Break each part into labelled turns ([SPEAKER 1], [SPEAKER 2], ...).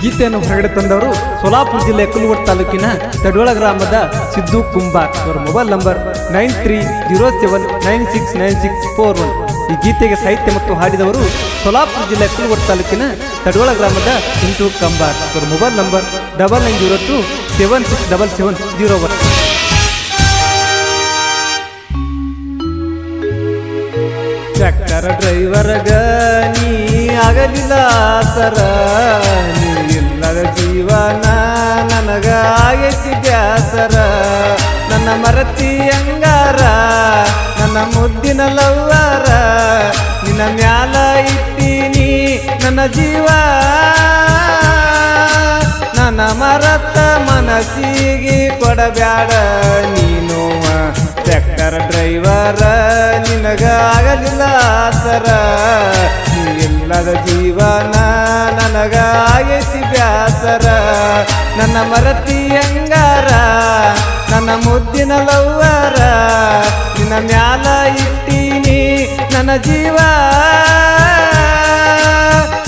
[SPEAKER 1] ಗೀತೆಯನ್ನು ಹೊರಗಡೆ ತಂದವರು ಸೋಲಾಪುರ ಜಿಲ್ಲೆ ಕುಲ್ವಟ್ ತಾಲೂಕಿನ ತಡೋಳ ಗ್ರಾಮದ ಸಿದ್ದು ಕುಂಬಾರ್ ಅವರ mobile number nine three zero seven nine six nine six four one. ಈ ಗೀತೆಗೆ ಸಾಹಿತ್ಯ ಮತ್ತು ಹಾಡಿದವರು ಸೋಲಾಪುರ ಜಿಲ್ಲೆ ಕುಲ್ವಟ್ ತಾಲೂಕಿನ ತಡೋಳ ಗ್ರಾಮದ ಸಿಂಟು ಕಂಬಾರ್ ಅವರ mobile number double nine zero two seven six double seven zero one. Tractor ಡ್ರೈವರ್ಗ ಆಗಲಿಲ್ಲ ಸರ. ನೀಲ್ಲದ ಜೀವನ ನನಗ ಸರ. ನನ್ನ ಮರತಿ ಅಂಗಾರ, ನನ್ನ ಮುದ್ದಿನ ಲವ್ವಾರ. ನಿನ್ನ ಮ್ಯಾಲ ಇಟ್ಟೀನಿ ನನ್ನ ಜೀವ. ನನ್ನ ಮರತ ಮನಸ್ಸಿಗೆ ಕೊಡಬ್ಯಾಡ ನೀನು. ಟ್ರ್ಯಾಕ್ಟರ್ ಡ್ರೈವರ ನಿನಗಾಗಲಿಲ್ಲ ಸರ. ನೀ ಇಲ್ಲದ ಜೀವನ ನನಗಾಯಿಸಿ ಬ್ಯಾಸರ. ನನ್ನ ಮರತಿ ಅಂಗಾರ ನನ್ನ ಮುದ್ದಿನ ಲವ್ವರ? ನಿನ್ನ ಮ್ಯಾಲ ಇಟ್ಟೀನಿ ನನ್ನ ಜೀವ.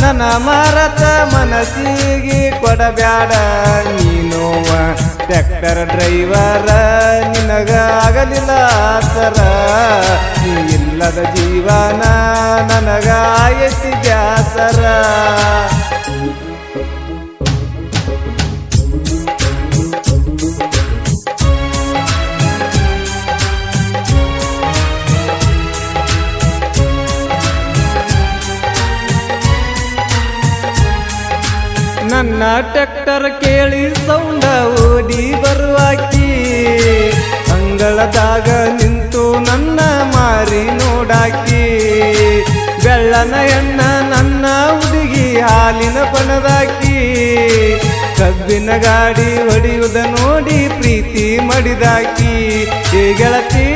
[SPEAKER 1] ನನ್ನ ಮರತ ಮನಸ್ಸಿಗೆ ಕೊಡಬ್ಯಾಡ ನೀನು. ಟ್ರ್ಯಾಕ್ಟರ್ ಡ್ರೈವರ ನಿನಗ ಆಗಲಿಲ್ಲ ಸರ ನೀ ಇಲ್ಲದ ಜೀವನ ನನಗಾಯಿಸಿ ಜಾಸರ ನನ್ನ ಟ್ರ್ಯಾಕ್ಟರ್ ಕೇಳಿ ಸೌಂಡ ಓಡಿ ಬರುವಾಕಿ. ಅಂಗಳದಾಗ ನಿಂತು ನನ್ನ ಮಾರಿ ನೋಡಾಕಿ, ಬೆಳ್ಳನ ಎಣ್ಣ ನನ್ನ ಹುಡುಗಿ ಹಾಲಿನ ಪಣದಾಕಿ ಕಬ್ಬಿನ ಗಾಡಿ ಹೊಡೆಯುವುದ ನೋಡಿ ಪ್ರೀತಿ ಮಡಿದಾಕಿ ಗೆಳತಿ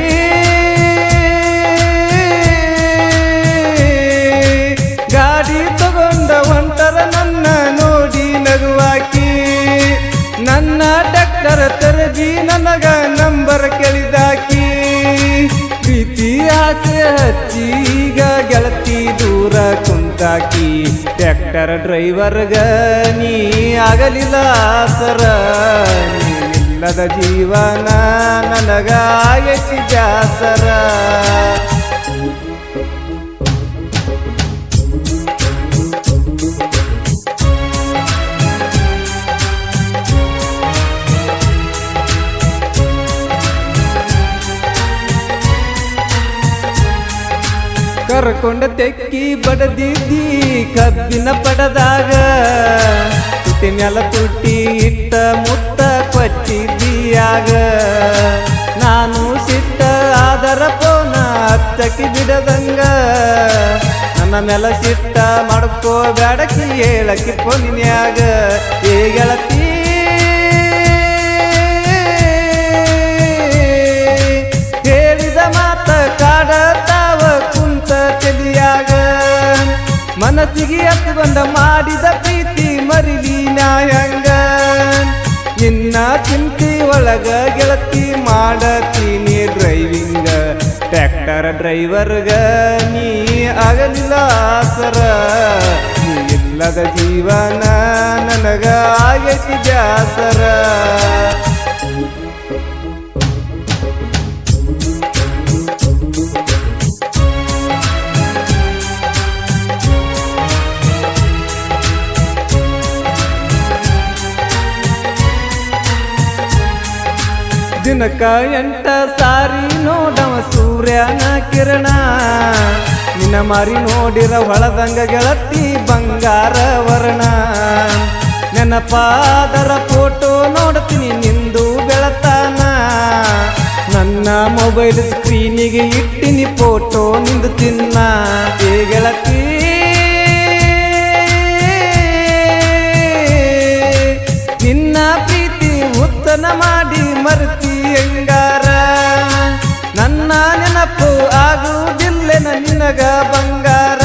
[SPEAKER 1] ಆಸೆ ಹಚ್ಚಿ ಈಗ ಗೆಳತಿ ದೂರ ಕುಂತಾಕಿ ಟ್ರ್ಯಾಕ್ಟರ್ ಡ್ರೈವರ್ಗ ನೀ ಆಗಲಿಲ್ಲ ಸರ. ಇಲ್ಲದ ಜೀವನ ನನಗಾಯಿಸಿ ಜಾಸರ ಕರ್ಕೊಂಡ ತೆಕ್ಕಿ ಬಡದಿದ್ದಿ ಕಬ್ಬಿನ ಪಡದಾಗ. ತುಟಿ ಮ್ಯಾಲ ತುಟಿ ಇಟ್ಟ ಮುತ್ತ ಕೊಚ್ಚಿದ್ದೀಯಾಗ ನಾನು ಸಿಟ್ಟ ಆದರ ಪೋನ ಅತ್ತಕ್ಕಿ ಬಿಡದಂಗ. ನನ್ನ ನೆಲ ಸಿಟ್ಟ ಮಾಡ್ಕೋ ಬ್ಯಾಡಕಿ ಹೇಳಕ್ಕಿ ಪೋನಿನ್ಯಾಗ. ಏ ಮನಸ್ಸಿಗೆ ಬಂದ ಮಾಡಿದ ಪ್ರೀತಿ ಮರಿಲಿ ನ್ಯಾಯಂಗ ಇನ್ನ ಚಿಂತಿ ಒಳಗ ಗೆಳತಿ ಮಾಡತೀನಿ ಡ್ರೈವಿಂಗ. ಟ್ರ್ಯಾಕ್ಟರ್ ಡ್ರೈವರ್ಗ ನೀ ಆಗಲಿಲ್ಲ ಸರ. ಇಲ್ಲದ ಜೀವನ ನನಗ ಆಗೈತಿ ಜಾಸರ ದಿನಕ ಎಂಟ ಸಾರಿ ನೋಡವ ಸೂರ್ಯನ ಕಿರಣ. ನಿನ್ನ ಮಾರಿ ನೋಡಿರ ಹೊಳದಂಗ ಗೆಳತಿ ಬಂಗಾರ ವರ್ಣ. ನೆನಪಾದರ ಫೋಟೋ ನೋಡ್ತೀನಿ ನಿಂದು ಬೆಳತಾನ. ನನ್ನ ಮೊಬೈಲ್ ಸ್ಕ್ರೀನಿಗೆ ಇಟ್ಟಿನಿ ಫೋಟೋ ನಿಂದು ತಿನ್ನ. ಏ ಗೆಳತಿ, ನಿನ್ನ ಪ್ರೀತಿ ಉತ್ತನ ಮಾಡಿ ಮರ್ತಿ. ನಿನಗ ಬಂಗಾರ.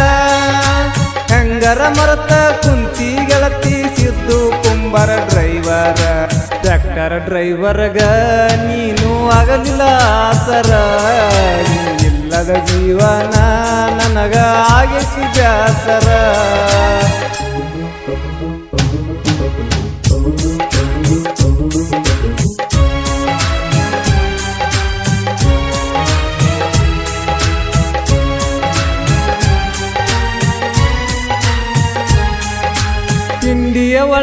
[SPEAKER 1] ಹೆಂಗರ ಮರತ ಕುಂತಿ ಗೆಳತಿ ಸಿದ್ದು ಕುಂಬರ ಡ್ರೈವರ. ಟ್ರ್ಯಾಕ್ಟರ್ ಡ್ರೈವರ್ಗ ನೀನು ಆಗಲಿಲ್ಲ ಸರ ಇಲ್ಲದ ಜೀವನ ನನಗ Thank ತಿಂಡಿಯ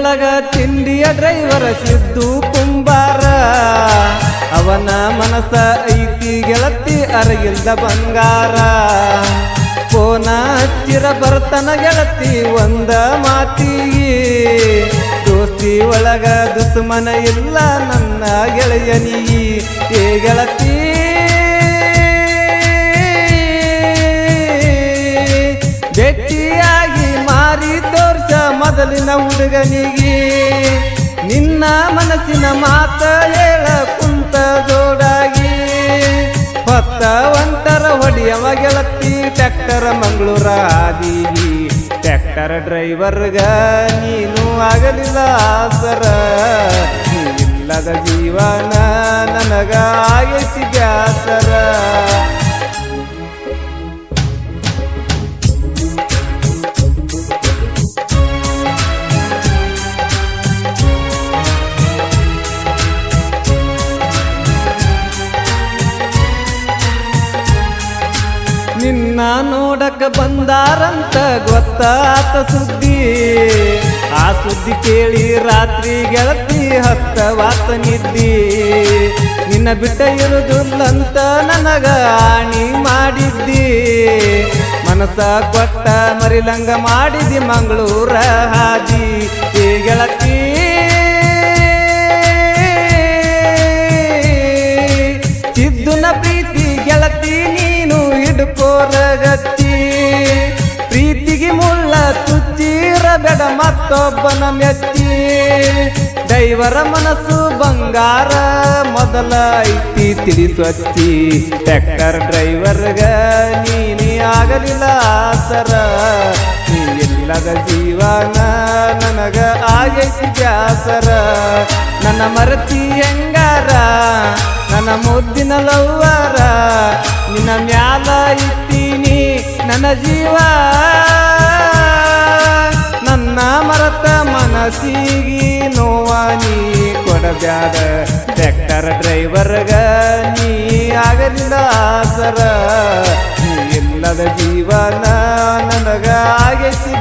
[SPEAKER 1] ಒಳಗ ತಿಂಡಿಯ ಡ್ರೈವರ ಸಿದ್ದು ಕುಂಬಾರ. ಅವನ ಮನಸ ಐತಿ ಗೆಳತಿ ಅರಗಿಲ್ದ ಬಂಗಾರ. ಕೋನ ಹಚ್ಚಿರ ಬರ್ತನ ಗೆಳತಿ ಒಂದ ಮಾತಿಗೆ. ದೋಸ್ತಿ ಒಳಗ ದುಸ್ಮನ ಇಲ್ಲ ನನ್ನ ಗೆಳೆಯನಿಗೆ. ಏ ಗೆಳತಿ ಮೊದಲಿನ ಹುಡುಗನಿಗೆ ನಿನ್ನ ಮನಸ್ಸಿನ ಮಾತ ಹೇಳ ಕುಂತ ಜೋಡಾಗಿ ಹೊತ್ತ ಒಂಟರ ಹೊಡಿಯವ ಗೆಳತಿ ಟ್ಯಾಕ್ಟರ್ ಮಂಗಳೂರ ಆದೀಗಿ ಟ್ಯಾಕ್ಟರ್ ಡ್ರೈವರ್ಗ ನೀನು ಆಗಲಿಲ್ಲ ಸರ. ಇಲ್ಲದ ಜೀವನ ನನಗ ಆಗೈತಿ ನಿನ್ನ ನೋಡಕ ಬಂದಾರಂತ ಗೊತ್ತಾತ ಸುದ್ದಿ. ಆ ಸುದ್ದಿ ಕೇಳಿ ರಾತ್ರಿ ಗೆಳತಿ ಹತ್ತ ವಾತ ನಿದ್ದಿ. ನಿನ್ನ ಬಿಟ್ಟ ಇರುದಿಲ್ಲಂತ ನನಗ ಆಣಿ ಮಾಡಿದ್ದಿ. ಮನಸ ಕೊಟ್ಟ ಮರಿಲಂಗ ಮಾಡಿದಿ ಮಂಗಳೂರ ಹಾದಿ. ಈ ಗೆಳತಿ ಹಿಡ್ಕೋರಗತ್ತಿ ಪ್ರೀತಿಗೆ ಮುಳ್ಳ ತುಚ್ಚಿರಬೇಡ ಮತ್ತೊಬ್ಬನ ಮೆತ್ತಿ ದೈವರ ಮನಸ್ಸು ಬಂಗಾರ, ಮೊದಲ ಐತಿ ತಿಳಿಸೊಚ್ಚಿ ಟ್ಯಾಕ್ಟರ್ ಡ್ರೈವರ್ಗ ನೀನೇ ಆಗಲಿಲ್ಲ ಸರ ಇಲ್ಲದ ಜೀವನ ನನಗ ಆಗೈತಿ ಬ್ಯಾಸರ. ನನ್ನ ಮರತಿ ಹೆಂಗಾರ? ನನ್ನ ಮುದ್ದಿನ ಲವ್ವರ? ನಿನ್ನ ಮ್ಯಾಲ ಇತ್ತೀನಿ ನನ್ನ ಜೀವ. ನನ್ನ ಮರತ ಮನಸ್ಸಿಗೆ ನೋವ ನೀ ಕೊಡಬ್ಯಾದ ಟ್ರ್ಯಾಕ್ಟರ್ ಡ್ರೈವರ್ಗ ನೀ ಆಗಲಿಲ್ಲ ಸರ ಇಲ್ಲದ ಜೀವನ ನನಗ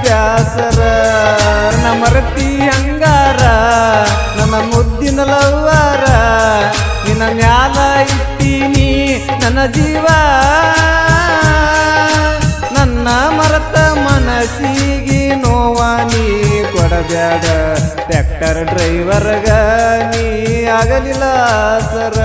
[SPEAKER 1] ಬ್ಯಾಸರ. ಮನಸ್ಸಿಗೆ ನೋವ ನೀ ಕೊಡಬೇಡ ಟ್ರ್ಯಾಕ್ಟರ್ ಡ್ರೈವರ್ಗ ನೀ ಆಗಲಿಲ್ಲ ಸರ